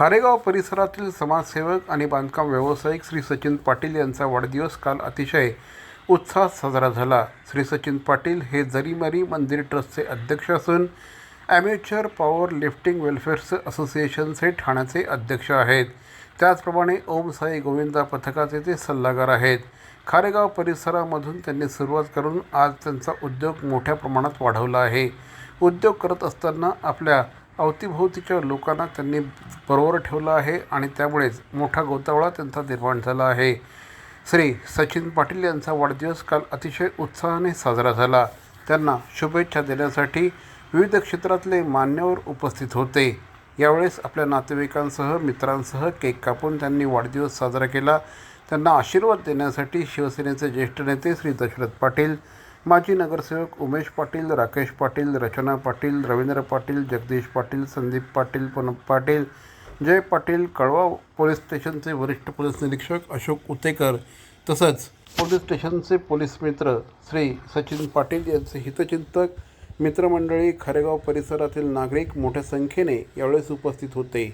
खारेगाव परिसरातील समाजसेवक आणि बांधकाम व्यावसायिक श्री सचिन पाटील यांचा वाढदिवस काल अतिशय उत्साहात साजरा झाला. श्री सचिन पाटील हे जरीमारी मंदिर ट्रस्टचे अध्यक्ष असून ॲमेचर पॉवर लिफ्टिंग वेलफेअर असोसिएशनचे ठाण्याचे अध्यक्ष आहेत. त्याचप्रमाणे ओम साई गोविंदा पथकाचे ते सल्लागार आहेत. खारेगाव परिसरामधून त्यांनी सुरुवात करून आज त्यांचा उद्योग मोठ्या प्रमाणात वाढवला आहे. उद्योग करत असताना आपल्या अवतीभोवतीच्या लोकांना त्यांनी बरोबर ठेवलं आहे आणि त्यामुळेच मोठा गोतावळा त्यांचा निर्माण झाला आहे. श्री सचिन पाटील यांचा वाढदिवस काल अतिशय उत्साहाने साजरा झाला. त्यांना शुभेच्छा देण्यासाठी विविध क्षेत्रातले मान्यवर उपस्थित होते. यावेळेस आपल्या नातेवाईकांसह मित्रांसह केक कापून त्यांनी वाढदिवस साजरा केला. त्यांना आशीर्वाद देण्यासाठी शिवसेनेचे ज्येष्ठ नेते श्री दशरथ पाटील माजी नगरसेवक उमेश पाटील राकेश पाटील रचना पाटील रवींद्र पाटील जगदीश पाटील संदीप पाटील पनप पाटील जय पाटील कळवा पोलीस स्टेशनचे वरिष्ठ पोलीस निरीक्षक अशोक उतेकर तसंच पोलीस स्टेशनचे पोलीस मित्र श्री सचिन पाटील यांचे हितचिंतक मित्रमंडळी खारेगाव परिसरातील नागरिक मोठ्या संख्येने यावेळेस उपस्थित होते.